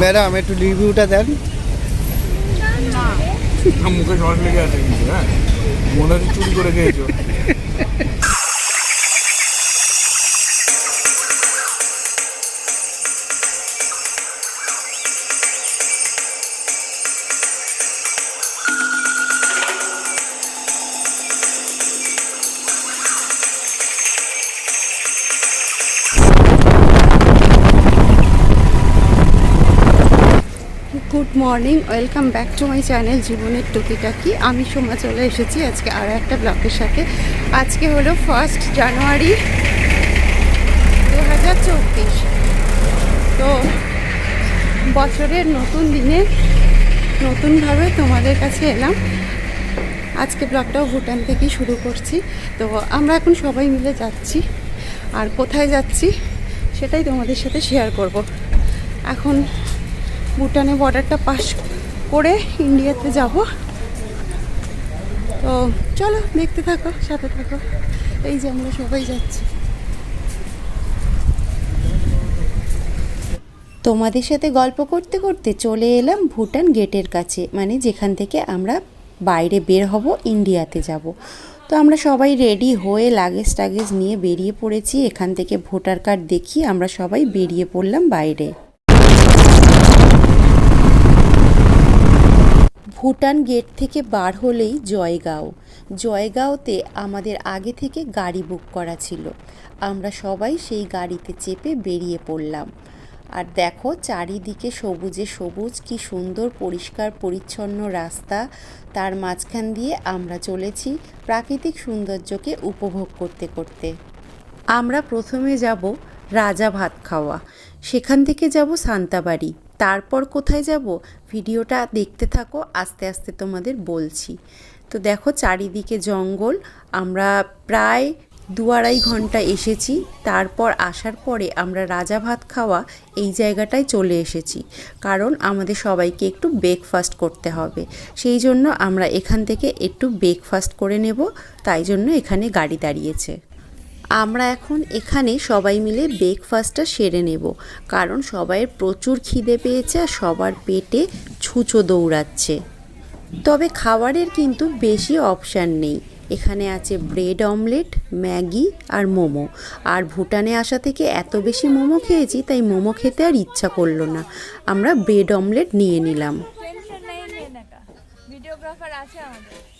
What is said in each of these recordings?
Madam, একটু রিভিউটা দেন। মুখে জল লেগে আছে কিন্তু হ্যাঁ? মনে হচ্ছে চুরি করে খেয়েছো। Morning, welcome back to my channel জীবনের টুকিটাকি। আমি সোমা চলে এসেছি আজকে আরও একটা ব্লগের সাথে। আজকে হলো ফার্স্ট জানুয়ারি দু হাজার চব্বিশ। তো বছরের নতুন দিনে নতুনভাবে তোমাদের কাছে এলাম। আজকে ব্লগটাও ভুটান থেকেই শুরু করছি। তো আমরা এখন সবাই মিলে যাচ্ছি। আর কোথায় যাচ্ছি সেটাই তোমাদের সাথে শেয়ার করব। এখন ভুটানে বর্ডারটা পাস করে ইন্ডিয়াতে যাব। তো চলো, দেখতে থাকো, সাথে থাকো। এই যে আমরা সবাই যাচ্ছি। তোমাদের সাথে গল্প করতে করতে চলে এলাম ভুটান গেটের কাছে মানে যেখান থেকে আমরা বাইরে বের হব ইন্ডিয়াতে যাব। তো আমরা সবাই রেডি হয়ে লাগেজ টাগেজ নিয়ে বেরিয়ে পড়েছি। এখান থেকে ভোটার কার্ড দেখিয়ে আমরা সবাই বেরিয়ে পড়লাম বাইরে। ভুটান গেট থেকে বার হলেই জয়গাঁও। জয়গাঁওতে আমাদের আগে থেকে গাড়ি বুক করা ছিল। আমরা সবাই সেই গাড়িতে চেপে বেরিয়ে পড়লাম। আর দেখো চারিদিকে সবুজে সবুজ, কি সুন্দর, পরিষ্কার, পরিচ্ছন্ন রাস্তা। তার মাঝখান দিয়ে আমরা চলেছি প্রাকৃতিক সৌন্দর্যকে উপভোগ করতে করতে। আমরা প্রথমে যাব রাজা ভাত খাওয়া। সেখান থেকে যাব সান্তাবাড়ি। তারপর কোথায় যাব? ভিডিওটা দেখতে থাকো, আস্তে আস্তে তোমাদের বলছি। তো দেখো চারিদিকে জঙ্গল, আমরা প্রায় দু আড়াই ঘণ্টা এসেছি। তারপর আসার পরে আমরা রাজা ভাত খাওয়া এই জায়গাটায় চলে এসেছি। কারণ আমাদের সবাইকে একটু ব্রেকফাস্ট করতে হবে। সেই জন্য আমরা এখান থেকে একটু ব্রেকফাস্ট করে নেব। তাই জন্য এখানে গাড়ি দাঁড়িয়েছে। আমরা এখন এখানে সবাই মিলে ব্রেকফাস্টটা সেরে নেব। কারণ সবাইয়ের প্রচুর খিদে পেয়েছে আর সবার পেটে ছুঁচো দৌড়াচ্ছে। তবে খাবারের কিন্তু বেশি অপশান নেই। এখানে আছে ব্রেড অমলেট ম্যাগি আর মোমো। আর ভুটানে আসা থেকে এত বেশি মোমো খেয়েছি, তাই মোমো খেতে আর ইচ্ছা করল না। আমরা ব্রেড অমলেট নিয়ে নিলাম। ভিডিওগ্রাফার আছে আমাদের।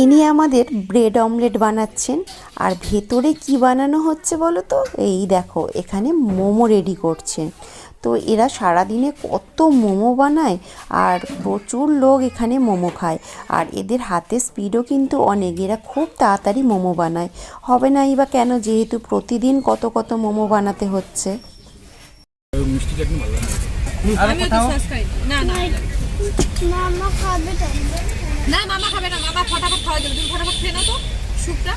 ইনি আমাদের ব্রেড অমলেট বানাচ্ছেন। আর ভেতরে কি বানানো হচ্ছে বলো তো? এই দেখো এখানে মোমো রেডি করছে তো এরা সারাদিনে কত মোমো বানায় আর প্রচুর লোক এখানে মোমো খায়। আর এদের হাতে স্পিডও কিন্তু অনেক এরা খুব তাড়াতাড়ি মোমো বানায়। হবে নাই বা কেন? যেহেতু প্রতিদিন কত কত মোমো বানাতে হচ্ছে। না না। মামা খাবে তো। না মামা খাবে না মামা ফটাফট খাওয়া যাবে। তুমি ফটাফট খেয়ে নাও তো স্যুপটা।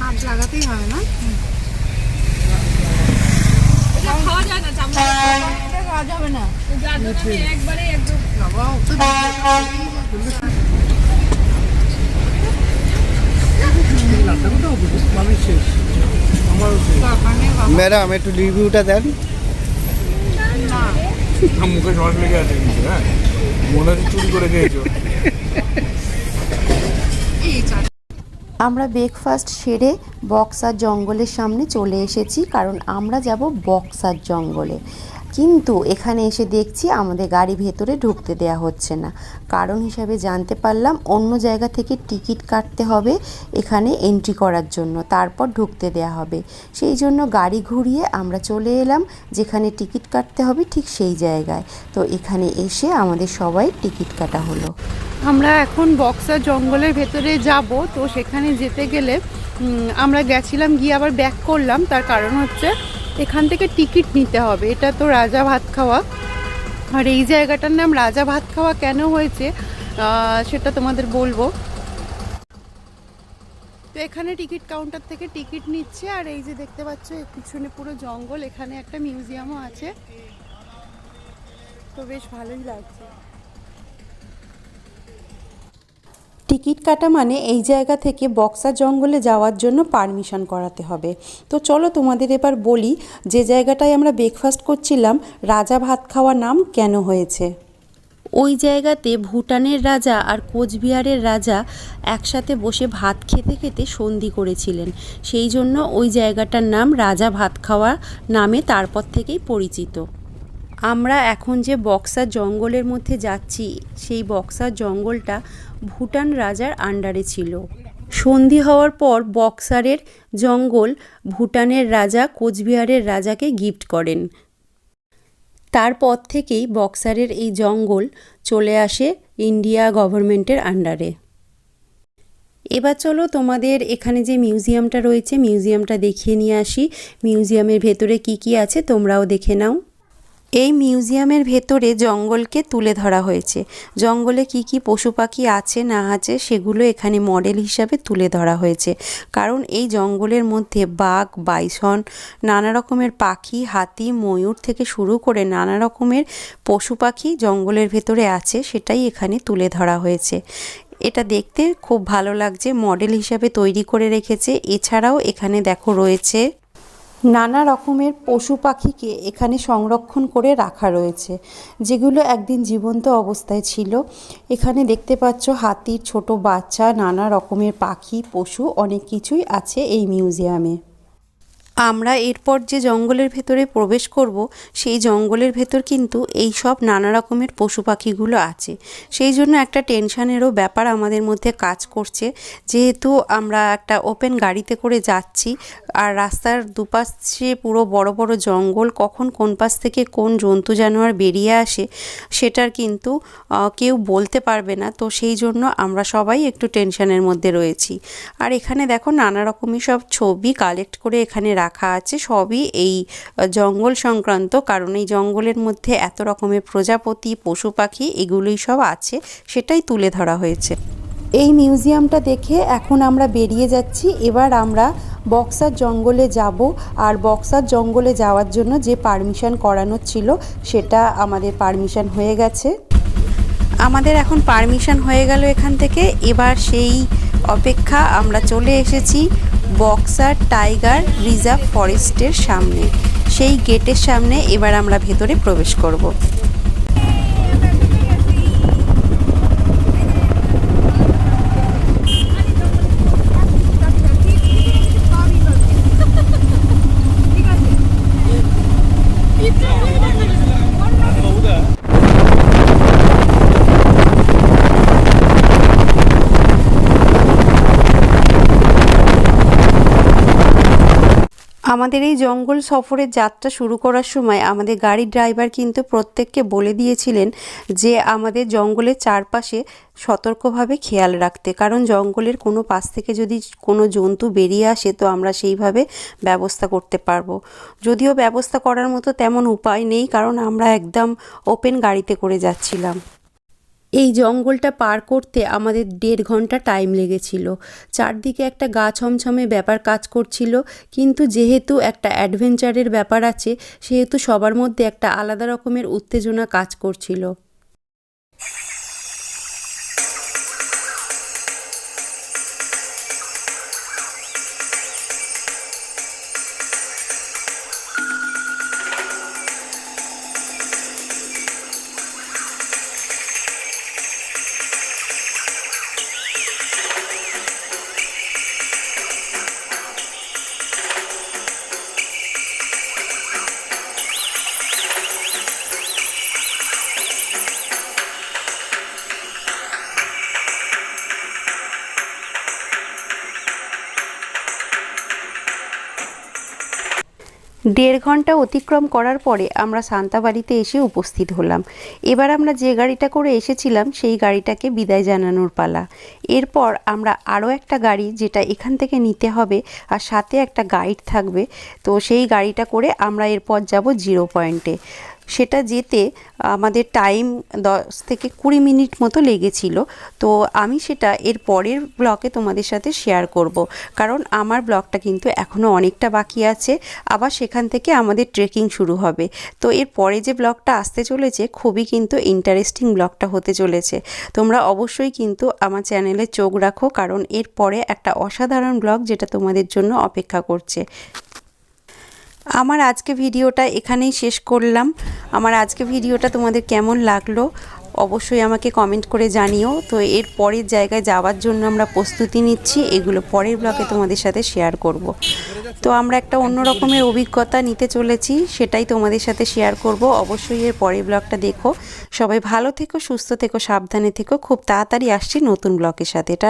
হাত লাগাতেই হবে না? খাওয়া যায় না চামচ খাওয়া যাবে না। একবারে একদম ম্যাডাম একটু রিভিউটা দেন। না, মুখে সস লেগে আছে কিন্তু হ্যাঁ। আমরা ব্রেকফাস্ট সেরে বক্সার জঙ্গলের সামনে চলে এসেছি কারণ আমরা যাব বক্সার জঙ্গলে। কিন্তু এখানে এসে দেখছি আমাদের গাড়ি ভেতরে ঢুকতে দেয়া হচ্ছে না। কারণ হিসাবে জানতে পারলাম অন্য জায়গা থেকে টিকিট কাটতে হবে এখানে এন্ট্রি করার জন্য, তারপর ঢুকতে দেয়া হবে। সেই জন্য গাড়ি ঘুরিয়ে আমরা চলে এলাম, যেখানে টিকিট কাটতে হবে ঠিক সেই জায়গায়। তো এখানে এসে আমাদের সবাই টিকিট কাটা হলো। আমরা এখন বক্সার জঙ্গলের ভেতরে যাব, তো সেখানে যেতে গেলে আমরা গেছিলাম গিয়ে আবার ব্যাক করলাম। তার কারণ হচ্ছে এখান থেকে টিকিট নিতে হবে। এটা তো রাজা ভাত খাওয়া। আর এই জায়গাটার নাম রাজা ভাত খাওয়া কেন হয়েছে সেটা তোমাদের বলব। তো এখানে টিকিট কাউন্টার থেকে টিকিট নিচ্ছে, আর এই যে দেখতে পাচ্ছ পিছনে পুরো জঙ্গল, এখানে একটা মিউজিয়ামও আছে। তো বেশ ভালোই লাগছে। টিকিট কাটা মানে এই জায়গা থেকে বক্সা জঙ্গলে যাওয়ার জন্য পারমিশন করাতে হবে। তো চলো তোমাদের এবার বলি যে জায়গাটায় আমরা ব্রেকফাস্ট করছিলাম, রাজা ভাত খাওয়া নাম কেন হয়েছে? ওই জায়গাতে ভুটানের রাজা আর কোচবিহারের রাজা একসাথে বসে ভাত খেতে খেতে সন্ধি করেছিলেন। সেই জন্য ওই জায়গাটার নাম রাজা ভাত খাওয়া নামে তারপর থেকেই পরিচিত। আমরা এখন যে বক্সার জঙ্গলের মধ্যে যাচ্ছি, সেই বক্সার জঙ্গলটা ভুটান রাজার আন্ডারে ছিল। সন্ধি হওয়ার পর বক্সারের জঙ্গল ভুটানের রাজা কোচবিহারের রাজাকে গিফট করেন। তারপর থেকেই বক্সারের এই জঙ্গল চলে আসে ইন্ডিয়া গভর্নমেন্টের আন্ডারে। এবার চলো তোমাদের এখানে যে মিউজিয়ামটা রয়েছে, মিউজিয়ামটা দেখিয়ে নিয়ে আসি। মিউজিয়ামের ভেতরে কি কি আছে তোমরাও দেখে নাও। এই মিউজিয়ামের ভেতরে জঙ্গলকে তুলে ধরা হয়েছে। জঙ্গলে কি কি পশু পাখি আছে, না আছে, সেগুলো এখানে মডেল হিসাবে তুলে ধরা হয়েছে। কারণ এই জঙ্গলের মধ্যে বাঘ, বাইসন, নানা রকমের পাখি, হাতি, ময়ূর থেকে শুরু করে নানা রকমের পশু পাখি জঙ্গলের ভেতরে আছে, সেটাই এখানে তুলে ধরা হয়েছে। এটা দেখতে খুব ভালো লাগছে, মডেল হিসাবে তৈরি করে রেখেছে। এছাড়াও এখানে দেখো রয়েছে নানা রকমের পশু পাখিকে এখানে সংরক্ষণ করে রাখা রয়েছে, যেগুলো একদিন জীবন্ত অবস্থায় ছিল। এখানে দেখতে পাচ্ছ হাতির ছোট বাচ্চা, নানা রকমের পাখি, পশু, অনেক কিছুই আছে এই মিউজিয়ামে। আমরা এরপর যে জঙ্গলের ভেতরে প্রবেশ করব, সেই জঙ্গলের ভেতর কিন্তু এই সব নানা রকমের পশু পাখিগুলো আছে। সেই জন্য একটা টেনশানেরও ব্যাপার আমাদের মধ্যে কাজ করছে। যেহেতু আমরা একটা ওপেন গাড়িতে করে যাচ্ছি, আর রাস্তার দুপাশে পুরো বড় বড় জঙ্গল, কখন কোন পাশ থেকে কোন জন্তু জানোয়ার বেরিয়ে আসে, সেটার কিন্তু কেউ বলতে পারবে না। তো সেই জন্য আমরা সবাই একটু টেনশানের মধ্যে রয়েছি। আর এখানে দেখো নানা রকমের সব ছবি কালেক্ট করে এখানে রাখা আছে, সবই এই জঙ্গল সংক্রান্ত। কারণ এই জঙ্গলের মধ্যে এত রকমের প্রজাপতি, পশু পাখি, এগুলোই সব আছে, সেটাই তুলে ধরা হয়েছে। এই মিউজিয়ামটা দেখে এখন আমরা বেরিয়ে যাচ্ছি। এবার আমরা বক্সার জঙ্গলে যাব। আর বক্সার জঙ্গলে যাওয়ার জন্য যে পারমিশন করানো ছিল, সেটা আমাদের পারমিশন হয়ে গেছে। আমাদের এখন পারমিশন হয়ে গেল এখান থেকে। এবার সেই অপেক্ষা আমরা চলে এসেছি। বক্সার টাইগার রিজার্ভ ফরেস্টের সামনে। সেই গেটের সামনে এবার আমরা ভেতরে প্রবেশ করব। আমাদের এই জঙ্গল সফরের যাত্রা শুরু করার সময় আমাদের গাড়ির ড্রাইভার কিন্তু প্রত্যেককে বলে দিয়েছিলেন যে আমাদের জঙ্গলের চারপাশে সতর্কভাবে খেয়াল রাখতে। কারণ জঙ্গলের কোনো পাশ থেকে যদি কোনো জন্তু বেরিয়ে আসে, তো আমরা সেইভাবে ব্যবস্থা করতে পারব। যদিও ব্যবস্থা করার মতো তেমন উপায় নেই, কারণ আমরা একদম ওপেন গাড়িতে করে যাচ্ছিলাম। এই জঙ্গলটা পার করতে আমাদের দেড় ঘণ্টা টাইম লেগেছিল। চারদিকে একটা গা ছমছমে ব্যাপার কাজ করছিল, কিন্তু যেহেতু একটা অ্যাডভেঞ্চারের ব্যাপার আছে, সেহেতু সবার মধ্যে একটা আলাদা রকমের উত্তেজনা কাজ করছিল। দেড় ঘণ্টা অতিক্রম করার পরে আমরা সান্তাবাড়িতে এসে উপস্থিত হলাম। এবার আমরা যে গাড়িটা করে এসেছিলাম, সেই গাড়িটাকে বিদায় জানানোর পালা। এরপর আমরা আরও একটা গাড়ি যেটা এখান থেকে নিতে হবে আর সাথে একটা গাইড থাকবে, তো সেই গাড়িটা করে আমরা এরপর যাব জিরো পয়েন্টে। সেটা যেতে আমাদের টাইম দশ থেকে কুড়ি মিনিট মতো লেগেছিল। তো আমি সেটা এর পরের ব্লকে তোমাদের সাথে শেয়ার করব। কারণ আমার ব্লগটা কিন্তু এখনও অনেকটা বাকি আছে। আবার সেখান থেকে আমাদের ট্রেকিং শুরু হবে। তো এর পরে যে ব্লগটা আসতে চলেছে, খুবই কিন্তু ইন্টারেস্টিং ব্লগটা হতে চলেছে। তোমরা অবশ্যই কিন্তু আমার চ্যানেলে চোখ রাখো, কারণ এর পরে একটা অসাধারণ ব্লগ যেটা তোমাদের জন্য অপেক্ষা করছে। আমার আজকে ভিডিওটা এখানেই শেষ করলাম। আমার আজকে ভিডিওটা তোমাদের কেমন লাগল অবশ্যই আমাকে কমেন্ট করে জানিও। তো এর পরের জায়গায় যাওয়ার জন্য আমরা প্রস্তুতি নিচ্ছি, এগুলো পরের ব্লগে তোমাদের সাথে শেয়ার করব। তো আমরা একটা অন্য রকমের অভিজ্ঞতা নিতে চলেছি, সেটাই তোমাদের সাথে শেয়ার করব। অবশ্যই এর পরের ব্লগটা দেখো। সবাই ভালো থেকো, সুস্থ থেকো, সাবধানে থেকো। খুব তাড়াতাড়ি আসছি নতুন ব্লগের সাথে। এটা